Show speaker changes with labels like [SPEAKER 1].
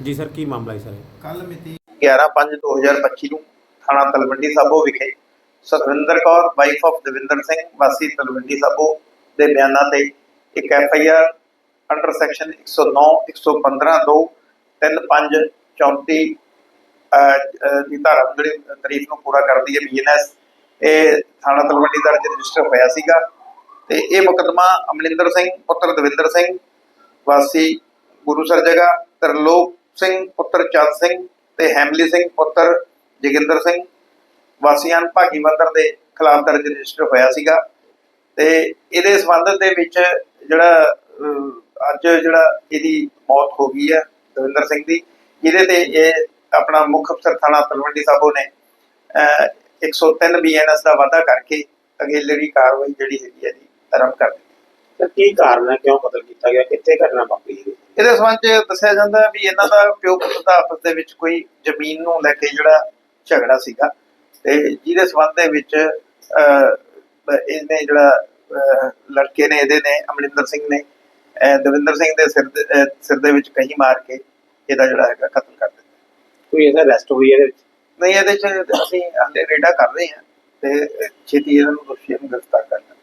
[SPEAKER 1] ਜੀ ਸਰ ਕੀ ਮਾਮਲਾ ਹੈ ਸਰ?
[SPEAKER 2] ਕੱਲ ਮਿਤੀ 11/5/2025 ਨੂੰ ਥਾਣਾ ਤਲਵੰਡੀ ਸਾਬੋ ਵਿਖੇ ਸਤਵਿੰਦਰ ਕੌਰ ਵਾਈਫ ਆਫ ਦਵਿੰਦਰ ਸਿੰਘ ਵਾਸੀ ਤਲਵੰਡੀ ਸਾਬੋ ਦੇ ਬਿਆਨਾਂ ਤੇ ਇੱਕ F I R under section 109 115 2 35 34 ਦੀ ਧਾਰਾ ਨੂੰ ਜਿਹੜੀ ਤਾਰੀਖ ਨੂੰ ਪੂਰਾ ਕਰਦੀ ਹੈ ਬੀਐਨਐਸ ਇਹ ਥਾਣਾ ਤਲਵੰਡੀ ਦਰਜ ਰਜਿਸਟਰ ਹੋਇਆ ਸੀਗਾ ਤੇ ਇਹ ਮੁਕੱਦਮਾ ਅਮਰਿੰਦਰ ਸਿੰਘ ਪੁੱਤਰ ਦਵਿੰਦਰ ਸਿੰਘ ਵਾਸੀ ਗੁਰੂਸਰ ਜਗ੍ਹਾ ਤਰਲੋਕ ਸਿੰਘ ਪੁੱਤਰ ਚੰਦ ਸਿੰਘ ਤੇ ਹੈਮਲੀ ਸਿੰਘ ਪੁੱਤਰ ਜੋਗਿੰਦਰ ਸਿੰਘ। ਵਾਸੀਆਂ ਭਾਗੀ ਮੰਦਰ ਦੇ ਖਿਲਾਫ ਦਰਜ ਰਜਿਸਟਰ ਹੋਇਆ ਸੀਗਾ। ਤੇ ਇਹਦੇ ਸੰਬੰਧ ਦੇ ਵਿੱਚ ਜਿਹੜਾ ਅੱਜ ਜਿਹੜਾ ਇਹਦੀ ਮੌਤ ਹੋ ਗਈ ਹੈ ਦਵਿੰਦਰ ਸਿੰਘ ਦੀ ਜਿਹਦੇ ਤੇ ਇਹ ਆਪਣਾ ਮੁੱਖ ਅਫਸਰ ਥਾਣਾ ਤਲਵੰਡੀ ਸਾਬੋ ਨੇ ਅਹ, 103 ਬੀਐਨਐਸ ਦਾ ਵਾਅਦਾ ਕਰਕੇ ਅਗੇਲੇਰੀ ਕਾਰਵਾਈ ਜਿਹੜੀ ਹੈਗੀ ਹੈ ਜੀ ਆਰੰਭ ਕਰ ਦਿੱਤੀ।
[SPEAKER 3] ਕੀ ਕਾਰਨ ਹੈ? ਕਿਉਂ ਕਤਲ ਕੀਤਾ ਗਿਆ? ਕਿੱਥੇ ਘਟਨਾ ਵਾਪਰੀ ਹੈ?
[SPEAKER 2] ਇਹਦੇ ਸੰਬੰਧ ਚ ਦੱਸਿਆ ਜਾਂਦਾ ਵੀ ਇਹਨਾਂ ਦਾ ਪਿਓ ਪੁੱਤ ਦਾ ਆਪਸ ਦੇ ਵਿੱਚ ਕੋਈ ਜ਼ਮੀਨ ਨੂੰ ਲੈ ਕੇ ਜਿਹੜਾ ਝਗੜਾ ਸੀਗਾ ਤੇ ਜਿਹਦੇ ਸੰਬੰਧ ਦੇ ਵਿੱਚ ਇਹਨੇ ਜਿਹੜਾ ਲੜਕੇ ਨੇ ਇਹਦੇ ਨੇ ਅਮਰਿੰਦਰ ਸਿੰਘ ਨੇ ਦਵਿੰਦਰ ਸਿੰਘ ਦੇ ਸਿਰ ਦੇ ਸਿਰ ਦੇ ਵਿੱਚ ਕਹੀ ਮਾਰ ਕੇ ਇਹਦਾ ਜਿਹੜਾ ਹੈਗਾ ਕਤਲ ਕਰ ਦਿੱਤਾ।
[SPEAKER 3] ਕੋਈ ਐਸਾ ਅਰੈਸਟ ਹੋਈ ਇਹਦੇ ਵਿੱਚ?
[SPEAKER 2] ਨਹੀਂ ਇਹਦੇ ਚ ਅਸੀਂ ਹਾਲੇ ਰੇਡਾ ਕਰ ਰਹੇ ਹਾਂ ਤੇ ਛੇਤੀ ਇਹਨਾਂ ਨੂੰ ਦੋਸ਼ੀਆਂ ਨੂੰ ਗ੍ਰਿਫਤਾਰ ਕਰ ਲਾਂਗੇ।